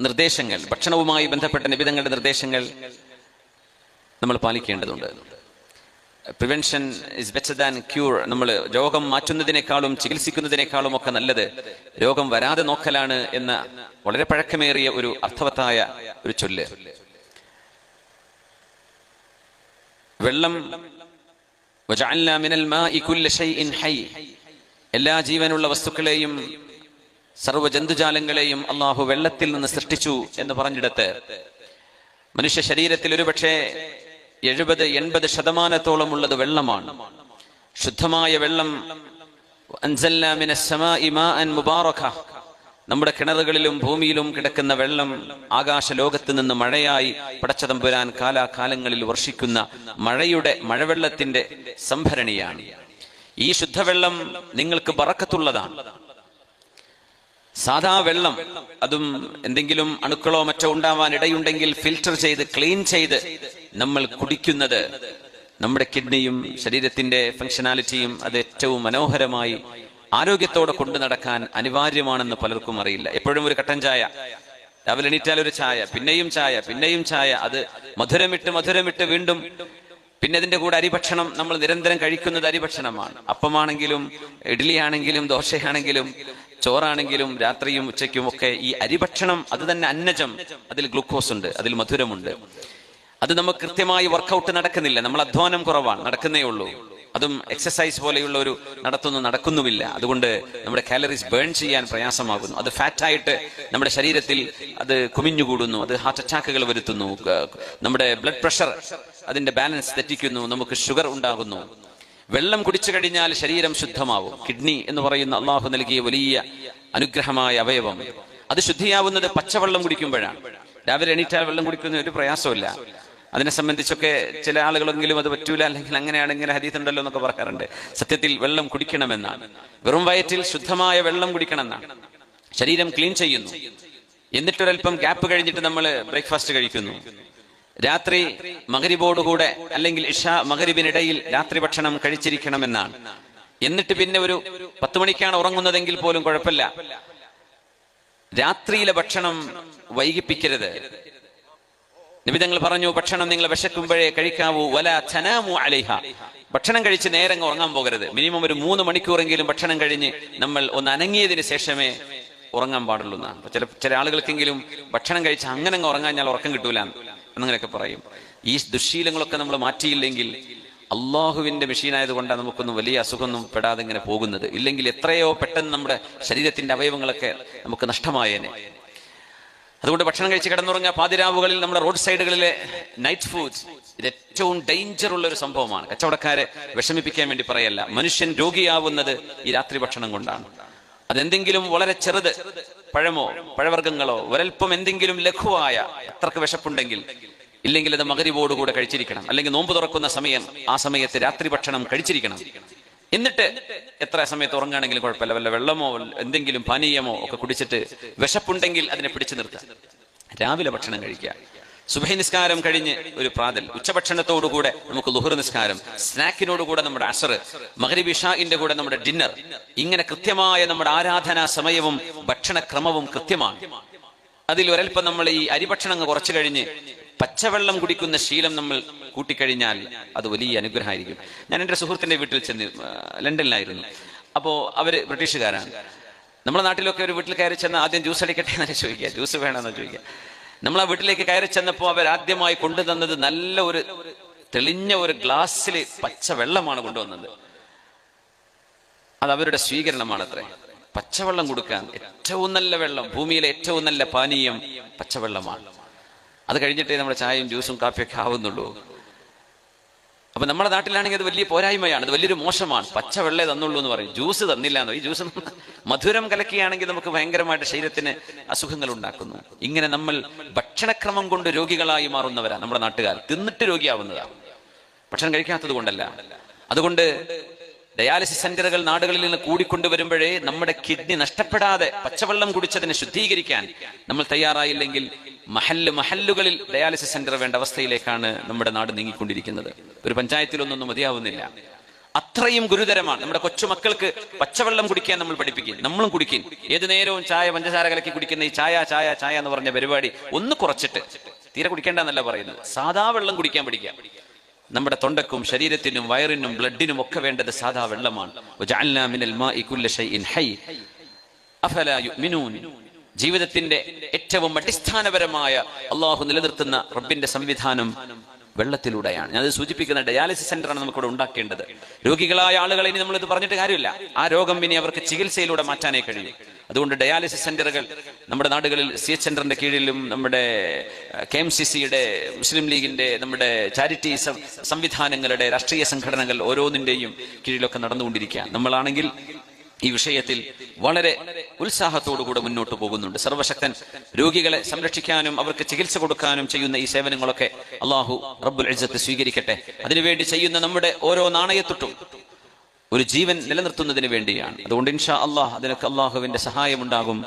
നിർദ്ദേശങ്ങൾ ഭക്ഷണവുമായി ബന്ധപ്പെട്ട നിബിധങ്ങളുടെ നിർദ്ദേശങ്ങൾ നമ്മൾ പാലിക്കേണ്ടതുണ്ട്. Prevention is better than cure നമ്മൾ രോഗം മാറ്റുന്നതിനേക്കാളും ചികിത്സിക്കുന്നതിനേക്കാളും ഒക്കെ നല്ലത് രോഗം വരാതെ നോക്കലാണ് എന്ന വളരെ പഴക്കമേറിയ ഒരു അർത്ഥവത്തായ ഒരു ചൊല്ല്. വെള്ളം എല്ലാ ജീവനുള്ള വസ്തുക്കളെയും സർവ ജന്തുജാലങ്ങളെയും അള്ളാഹു വെള്ളത്തിൽ നിന്ന് സൃഷ്ടിച്ചു എന്ന് പറഞ്ഞിടത്ത് മനുഷ്യ ശരീരത്തിൽ ഒരുപക്ഷെ എഴുപത് എൺപത് ശതമാനത്തോളം ഉള്ളത് വെള്ളമാണ്. ശുദ്ധമായ വെള്ളം മുബാറക. നമ്മുടെ കിണറുകളിലും ഭൂമിയിലും കിടക്കുന്ന വെള്ളം ആകാശ ലോകത്ത് നിന്ന് മഴയായി പടച്ചതമ്പുരാൻ കാലാകാലങ്ങളിൽ വർഷിക്കുന്ന മഴയുടെ മഴവെള്ളത്തിന്റെ സംഭരണിയാണ്. ഈ ശുദ്ധവെള്ളം നിങ്ങൾക്ക് ബറക്കത്തുള്ളതാണ്. സാധാ വെള്ളം അതും എന്തെങ്കിലും അണുക്കളോ മറ്റോ ഉണ്ടാവാൻ ഇടയുണ്ടെങ്കിൽ ഫിൽറ്റർ ചെയ്ത് ക്ലീൻ ചെയ്ത് നമ്മൾ കുടിക്കുന്നത്. നമ്മുടെ കിഡ്നിയും ശരീരത്തിന്റെ ഫങ്ഷനാലിറ്റിയും അത് ഏറ്റവും മനോഹരമായി ആരോഗ്യത്തോടെ കൊണ്ടു നടക്കാൻ അനിവാര്യമാണെന്ന് പലർക്കും അറിയില്ല. എപ്പോഴും ഒരു കട്ടൻ ചായ. രാവിലെ എണീറ്റാൽ ഒരു ചായ പിന്നെയും ചായ പിന്നെയും ചായ. അത് മധുരമിട്ട് മധുരമിട്ട് വീണ്ടും പിന്നെ അതിന്റെ കൂടെ അരിഭക്ഷണം നമ്മൾ നിരന്തരം കഴിക്കുന്നത് അരിഭക്ഷണമാണ്. അപ്പമാണെങ്കിലും ഇഡ്ഡലിയാണെങ്കിലും ദോശയാണെങ്കിലും ചോറാണെങ്കിലും രാത്രിയും ഉച്ചയ്ക്കും ഒക്കെ ഈ അരിഭക്ഷണം അത് തന്നെ അന്നജം അതിൽ ഗ്ലൂക്കോസ് ഉണ്ട് അതിൽ മധുരമുണ്ട്. അത് നമുക്ക് കൃത്യമായി വർക്കൗട്ട് നടക്കുന്നില്ല. നമ്മൾ അധ്വാനം കുറവാണ് നടക്കുന്നേ ഉള്ളൂ. അതും എക്സസൈസ് പോലെയുള്ള ഒരു നടത്തൊന്നും നടക്കുന്നുമില്ല. അതുകൊണ്ട് നമ്മുടെ കാലറീസ് ബേൺ ചെയ്യാൻ പ്രയാസമാകുന്നു. അത് ഫാറ്റായിട്ട് നമ്മുടെ ശരീരത്തിൽ അത് കുമിഞ്ഞുകൂടുന്നു അത് ഹാർട്ട് അറ്റാക്കുകൾ വരുത്തുന്നു നമ്മുടെ ബ്ലഡ് പ്രഷർ അതിന്റെ ബാലൻസ് തെറ്റിക്കുന്നു നമുക്ക് ഷുഗർ ഉണ്ടാകുന്നു. വെള്ളം കുടിച്ചു കഴിഞ്ഞാൽ ശരീരം ശുദ്ധമാവും. കിഡ്നി എന്ന് പറയുന്ന അള്ളാഹു നൽകിയ വലിയ അനുഗ്രഹമായ അവയവം. അത് ശുദ്ധിയാവുന്നത് പച്ചവെള്ളം കുടിക്കുമ്പോഴാണ്. രാവിലെ എണീറ്റാൽ വെള്ളം കുടിക്കുന്ന ഒരു പ്രയാസമില്ല അതിനെ സംബന്ധിച്ചൊക്കെ ചില ആളുകളെങ്കിലും അത് പറ്റൂല അല്ലെങ്കിൽ അങ്ങനെയാണ് ഹദീസ് ഉണ്ടല്ലോ എന്നൊക്കെ പറയാറുണ്ട്. സത്യത്തിൽ വെള്ളം കുടിക്കണമെന്നാണ്. വെറും വയറ്റിൽ ശുദ്ധമായ വെള്ളം കുടിക്കണമെന്നാണ്. ശരീരം ക്ലീൻ ചെയ്യുന്നു. എന്നിട്ടൊരൽപ്പം ഗ്യാപ്പ് കഴിഞ്ഞിട്ട് നമ്മൾ ബ്രേക്ക്ഫാസ്റ്റ് കഴിക്കുന്നു. രാത്രി മകരിബോടുകൂടെ അല്ലെങ്കിൽ ഇഷ മകരിബിനിടയിൽ രാത്രി ഭക്ഷണം കഴിച്ചിരിക്കണമെന്നാണ്. എന്നിട്ട് പിന്നെ ഒരു പത്ത് മണിക്കാണ് ഉറങ്ങുന്നതെങ്കിൽ പോലും കുഴപ്പമില്ല. രാത്രിയിലെ ഭക്ഷണം വൈകിപ്പിക്കരുത്. നിബിതങ്ങൾ പറഞ്ഞു ഭക്ഷണം നിങ്ങൾ വിശക്കുമ്പോഴേ കഴിക്കാവൂ. വല ചനാമു അലിഹ. ഭക്ഷണം കഴിച്ച് നേരെ ഉറങ്ങാൻ പോകരുത്. മിനിമം ഒരു മൂന്ന് മണിക്കൂറെങ്കിലും ഭക്ഷണം കഴിഞ്ഞ് നമ്മൾ ഒന്ന് അനങ്ങിയതിന് ശേഷമേ ഉറങ്ങാൻ പാടുള്ളൂ എന്നാണ്. ചില ചില ആളുകൾക്കെങ്കിലും ഭക്ഷണം കഴിച്ച് അങ്ങനെ അങ്ങ് ഉറങ്ങാൻ ഞാൻ ഉറക്കം കിട്ടൂല എന്നങ്ങനെയൊക്കെ പറയും. ഈ ദുശീലങ്ങളൊക്കെ നമ്മൾ മാറ്റിയില്ലെങ്കിൽ അള്ളാഹുവിന്റെ മെഷീൻ ആയതുകൊണ്ടാണ് നമുക്കൊന്നും വലിയ അസുഖമൊന്നും പെടാതെ ഇങ്ങനെ പോകുന്നത്. ഇല്ലെങ്കിൽ എത്രയോ പെട്ടെന്ന് നമ്മുടെ ശരീരത്തിന്റെ അവയവങ്ങളൊക്കെ നമുക്ക് നഷ്ടമായേനെ. അതുകൊണ്ട് ഭക്ഷണം കഴിച്ച് കിടന്നുറങ്ങുക. പാതിരാവുകളിൽ നമ്മുടെ റോഡ് സൈഡുകളിലെ നൈറ്റ് ഫുഡ്സ് ഇത് ഏറ്റവും ഡേഞ്ചർ ഉള്ള ഒരു സംഭവമാണ്. കച്ചവടക്കാരെ വിഷമിപ്പിക്കാൻ വേണ്ടി പറയല്ല. മനുഷ്യൻ രോഗിയാവുന്നത് ഈ രാത്രി ഭക്ഷണം കൊണ്ടാണ്. അതെന്തെങ്കിലും വളരെ ചെറുത് പഴമോ പഴവർഗങ്ങളോ ഒരൽപ്പം എന്തെങ്കിലും ലഘുവായ അത്രയ്ക്ക് വിശപ്പുണ്ടെങ്കിൽ ഇല്ലെങ്കിൽ അത് മകരിവോടുകൂടെ കഴിച്ചിരിക്കണം. അല്ലെങ്കിൽ നോമ്പ് തുറക്കുന്ന സമയം ആ സമയത്ത് രാത്രി ഭക്ഷണം കഴിച്ചിരിക്കണം. എന്നിട്ട് എത്ര സമയത്ത് ഉറങ്ങുകയാണെങ്കിലും കുഴപ്പമില്ല. വല്ല വെള്ളമോ എന്തെങ്കിലും പാനീയമോ ഒക്കെ കുടിച്ചിട്ട് വിശപ്പുണ്ടെങ്കിൽ അതിനെ പിടിച്ചു നിർത്തുക. രാവിലെ ഭക്ഷണം കഴിക്കുക. സുബഹി നിസ്കാരം കഴിഞ്ഞ് ഒരു പ്രാതൽ. ഉച്ചഭക്ഷണത്തോടുകൂടെ നമുക്ക് ലുഹുർ നിസ്കാരം സ്നാക്കിനോടുകൂടെ നമ്മുടെ അസർ മഹരിബ് കൂടെ നമ്മുടെ ഡിന്നർ. ഇങ്ങനെ കൃത്യമായ നമ്മുടെ ആരാധനാ സമയവും ഭക്ഷണക്രമവും കൃത്യമാണ്. അതിൽ ഒരൽപ്പം നമ്മൾ ഈ അരിഭക്ഷണങ്ങൾ കുറച്ചു കഴിഞ്ഞ് പച്ചവെള്ളം കുടിക്കുന്ന ശീലം നമ്മൾ കൂട്ടിക്കഴിഞ്ഞാൽ അത് വലിയ അനുഗ്രഹമായിരിക്കും. ഞാൻ എന്റെ സുഹൃത്തിന്റെ വീട്ടിൽ ചെന്ന് ലണ്ടനിലായിരുന്നു. അപ്പോ അവർ ബ്രിട്ടീഷുകാരാണ്. നമ്മുടെ നാട്ടിലൊക്കെ ഒരു വീട്ടിൽ കയറി ചെന്ന് ആദ്യം ജ്യൂസ് അടിക്കട്ടെ എന്നൊക്കെ ചോദിക്കുക. ജ്യൂസ് വേണമെന്ന് ചോദിക്കുക. നമ്മൾ ആ വീട്ടിലേക്ക് കയറി ചെന്നപ്പോൾ അവർ ആദ്യമായി കൊണ്ടുതന്നത് നല്ല ഒരു തെളിഞ്ഞ ഒരു ഗ്ലാസ്സിൽ പച്ച വെള്ളമാണ് കൊണ്ടുവന്നത്. അത് അവരുടെ സ്വീകരണമാണ് അത്രേ പച്ചവെള്ളം കൊടുക്കാൻ ഏറ്റവും നല്ല വെള്ളം ഭൂമിയിലെ ഏറ്റവും നല്ല പാനീയം പച്ചവെള്ളമാണ്. അത് കഴിഞ്ഞിട്ടേ നമ്മുടെ ചായയും ജ്യൂസും കാപ്പിയൊക്കെ ആവുന്നുള്ളൂ. അപ്പൊ നമ്മുടെ നാട്ടിലാണെങ്കിൽ അത് വലിയ പോരായ്മയാണ്. അത് വലിയൊരു മോശമാണ്. പച്ച പച്ചവെള്ളേ തന്നുള്ളൂ എന്ന് പറയും. ജ്യൂസ് തന്നില്ല എന്ന് ഈ ജ്യൂസ് മധുരം കലക്കിയാണെങ്കിൽ നമുക്ക് ഭയങ്കരമായിട്ട് ശരീരത്തിന് അസുഖങ്ങൾ ഉണ്ടാക്കുന്നു. ഇങ്ങനെ നമ്മൾ ഭക്ഷണക്രമം കൊണ്ട് രോഗികളായി മാറുന്നവരാ നമ്മുടെ നാട്ടുകാർ. തിന്നിട്ട് രോഗിയാവുന്നതാണ് ഭക്ഷണം കഴിക്കാത്തത് കൊണ്ടല്ല. അതുകൊണ്ട് ഡയാലിസിസ് സെന്ററുകൾ നാടുകളിൽ നിന്ന് കൂടിക്കൊണ്ടുവരുമ്പോഴേ നമ്മുടെ കിഡ്നി നഷ്ടപ്പെടാതെ പച്ചവെള്ളം കുടിച്ചതിനെ ശുദ്ധീകരിക്കാൻ നമ്മൾ തയ്യാറായില്ലെങ്കിൽ മഹല്ല് മഹല്ലുകളിൽ ഡയാലിസിസ് സെന്റർ വേണ്ട അവസ്ഥയിലേക്കാണ് നമ്മുടെ നാട് നീങ്ങിക്കൊണ്ടിരിക്കുന്നത്. ഒരു പഞ്ചായത്തിലൊന്നും മതിയാവുന്നില്ല. അത്രയും ഗുരുതരമാണ്. നമ്മുടെ കൊച്ചുമക്കൾക്ക് പച്ചവെള്ളം കുടിക്കാൻ നമ്മൾ പഠിപ്പിക്കും. നമ്മളും കുടിക്കും. ഏത് നേരവും ചായ പഞ്ചസാര കലക്കി കുടിക്കുന്ന ഈ ചായ ചായ ചായ എന്ന് പറഞ്ഞ പരിപാടി ഒന്ന് കുറച്ചിട്ട് തീരെ കുടിക്കേണ്ടെന്നല്ല പറയുന്നത്. സാധാ വെള്ളം കുടിക്കാൻ പഠിക്കാം നമ്മുടെ തൊണ്ടക്കും ശരീരത്തിനും വയറിനും ബ്ലഡിനും ഒക്കെ വേണ്ടത് സാധാ വെള്ളമാണ്. ജീവിതത്തിന്റെ ഏറ്റവും അടിസ്ഥാനപരമായ അള്ളാഹു നിലനിർത്തുന്ന റബ്ബിന്റെ സംവിധാനം വെള്ളത്തിലൂടെയാണ്. ഞാനത് സൂചിപ്പിക്കുന്ന ഡയാലിസിസ് സെന്ററാണ് നമുക്കിവിടെ ഉണ്ടാക്കേണ്ടത്. രോഗികളായ ആളുകളെ ഇനി നമ്മളിത് പറഞ്ഞിട്ട് കാര്യമില്ല. ആ രോഗം ഇനി അവർക്ക് ചികിത്സയിലൂടെ മാറ്റാനേ കഴിയും. അതുകൊണ്ട് ഡയാലിസിസ് സെന്ററുകൾ നമ്മുടെ നാടുകളിൽ സി എച്ച് സെന്ററിന്റെ കീഴിലും നമ്മുടെ കെ എം സി സിയുടെ മുസ്ലിം ലീഗിന്റെ നമ്മുടെ ചാരിറ്റി സംവിധാനങ്ങളുടെ രാഷ്ട്രീയ സംഘടനകൾ ഓരോന്നിന്റെയും കീഴിലൊക്കെ നടന്നുകൊണ്ടിരിക്കുക. നമ്മളാണെങ്കിൽ ഈ വിഷയത്തിൽ വളരെ ഉത്സാഹത്തോടുകൂടെ മുന്നോട്ട് പോകുന്നുണ്ട്. സർവശക്തൻ രോഗികളെ സംരക്ഷിക്കാനും അവർക്ക് ചികിത്സ കൊടുക്കാനും ചെയ്യുന്ന ഈ സേവനങ്ങളൊക്കെ അള്ളാഹു റബ്ബുൽ ഇജ്ജത്ത് സ്വീകരിക്കട്ടെ. അതിനുവേണ്ടി ചെയ്യുന്ന നമ്മുടെ ഓരോ നാണയത്തൊട്ടും ഒരു ജീവൻ നിലനിർത്തുന്നതിന് വേണ്ടിയാണ്. അതുകൊണ്ട് ഇൻഷാ അള്ളാഹ് അതിനൊക്കെ അള്ളാഹുവിന്റെ സഹായമുണ്ടാകും